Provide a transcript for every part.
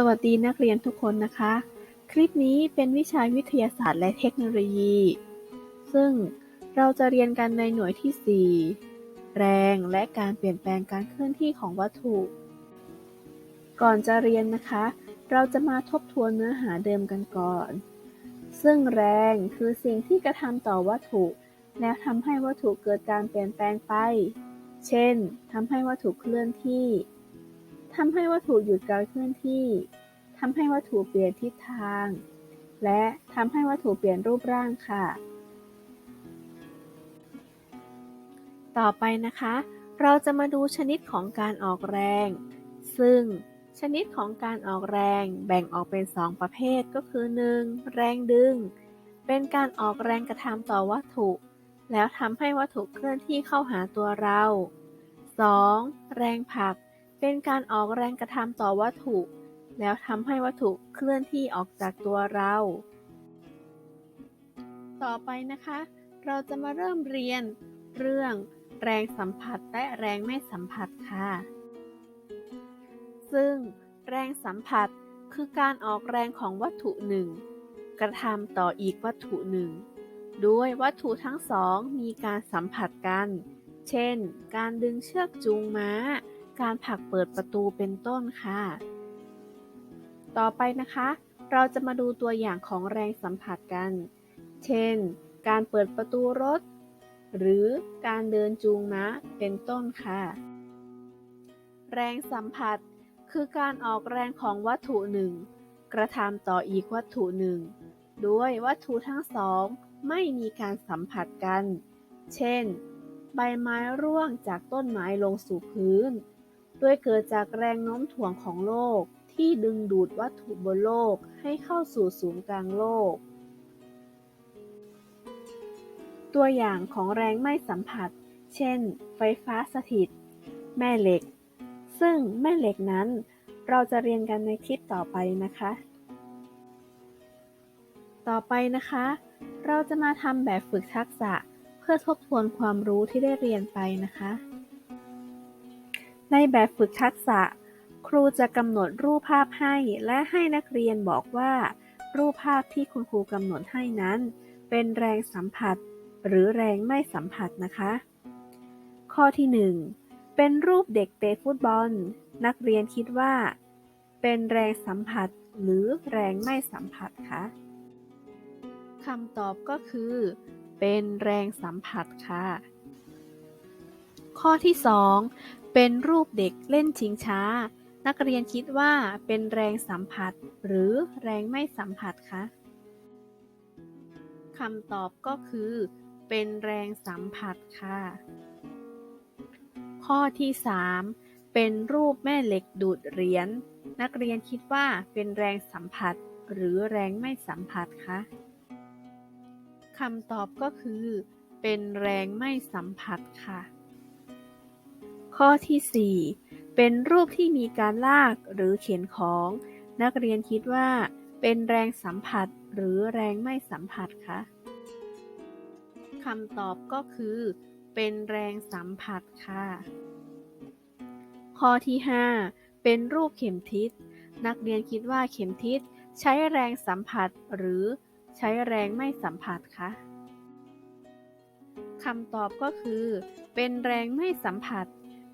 สวัสดีนักเรียนทุกคนนะคะ คลิปนี้เป็นวิชาวิทยาศาสตร์และเทคโนโลยี ซึ่งเราจะเรียนกันในหน่วยที่ 4 แรงและการเปลี่ยนแปลงการเคลื่อนที่ของวัตถุ ก่อนจะเรียนนะคะ เราจะมาทบทวนเนื้อหาเดิมกันก่อน ซึ่งแรงคือสิ่งที่กระทำต่อวัตถุ แล้วทำให้วัตถุเกิดการเปลี่ยนแปลงไป เช่นทำให้วัตถุเคลื่อนที่ ทำให้วัตถุหยุดการเคลื่อนที่ทำให้วัตถุเปลี่ยนทิศทาง และทำให้วัตถุเปลี่ยนรูปร่างค่ะ ต่อไปนะคะ เราจะมาดูชนิดของการออกแรง ซึ่งชนิดของการออกแรงแบ่งออกเป็น 2 ประเภทก็คือ 1. แรงดึง เป็นการออกแรงกระทำต่อวัตถุ แล้วทำให้วัตถุเคลื่อนที่เข้าหาตัวเรา 2. แรงผลัก เป็นการออกแรงกระทำต่อวัตถุ แล้วทำให้วัตถุเคลื่อนที่ออกจากตัวเรา ต่อไปนะคะ เราจะมาเริ่มเรียน เรื่อง แรงสัมผัสและแรงไม่สัมผัสค่ะ ซึ่ง แรงสัมผัสคือการออกแรงของวัตถุหนึ่ง กระทำต่ออีกวัตถุหนึ่งด้วยวัตถุทั้งสองมีการสัมผัสกัน เช่น การดึงเชือกจูงม้า การผลักเปิดประตูเป็นต้นค่ะ ต่อไปนะคะ เราจะมาดูตัวอย่างของแรงสัมผัสกัน เช่น การเปิดประตูรถ หรือการเดินจูงม้าเป็นต้นค่ะ แรงสัมผัสคือการออกแรงของวัตถุหนึ่ง กระทำต่ออีกวัตถุหนึ่ง ด้วยวัตถุทั้งสองไม่มีการสัมผัสกัน เช่น ใบไม้ร่วงจากต้นไม้ลงสู่พื้น โดยเกิดจากแรงโน้มถ่วงของโลกที่ดึงดูดวัตถุบนโลกให้เข้าสู่ศูนย์กลางโลก ตัวอย่างของแรงไม่สัมผัส เช่น ไฟฟ้าสถิต แม่เหล็ก ซึ่งแม่เหล็กนั้นเราจะเรียนกันในคลิปต่อไปนะคะ ต่อไปนะคะ เราจะมาทำแบบฝึกทักษะเพื่อทบทวนความรู้ที่ได้เรียนไปนะคะ ในแบบฝึกทักษะ ครูจะกำหนดรูปภาพให้ และให้นักเรียนบอกว่า รูปภาพที่คุณครูกำหนดให้นั้น เป็นแรงสัมผัส หรือแรงไม่สัมผัสนะคะ ข้อที่ 1 เป็นรูปเด็กเตะฟุตบอล นักเรียนคิดว่า เป็นแรงสัมผัส หรือแรงไม่สัมผัสคะคำตอบก็คือ เป็นแรงสัมผัสค่ะ ข้อที่ 2เป็นรูปเด็กเล่นชิงช้า นักเรียนคิดว่าเป็นแรงสัมผัส หรือแรงไม่สัมผัสคะคำตอบก็คือ เป็นแรงสัมผัสค่ะ ข้อที่ 3 เป็นรูปแม่เหล็กดูดเหรียญนักเรียนคิดว่าเป็นแรงสัมผัส หรือแรงไม่สัมผัสคะคำตอบก็คือ เป็นแรงไม่สัมผัสค่ะ ข้อที่ 4 เป็นรูปที่มีการลากหรือเขียนของ นักเรียนคิดว่า เป็นแรงสัมผัสหรือแรงไม่สัมผัสคะคำตอบก็คือ เป็นแรงสัมผัสค่ะ ข้อที่ 5 เป็นรูปเข็มทิศ นักเรียนคิดว่าเข็มทิศใช้แรงสัมผัสหรือใช้แรงไม่สัมผัสคะคำตอบก็คือ เป็นแรงไม่สัมผัส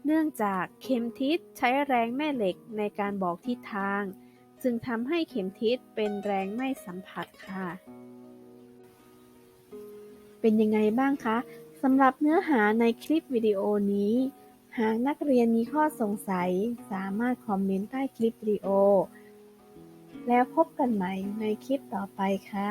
เนื่องจากเข็มทิศใช้แรงแม่เหล็กในการบอกทิศทาง จึงทำให้เข็มทิศเป็นแรงไม่สัมผัสค่ะ เป็นยังไงบ้างคะสำหรับเนื้อหาในคลิปวิดีโอนี้ หากนักเรียนมีข้อสงสัย สามารถคอมเมนต์ใต้คลิปวิดีโอ แล้วพบกันใหม่ในคลิปต่อไปค่ะ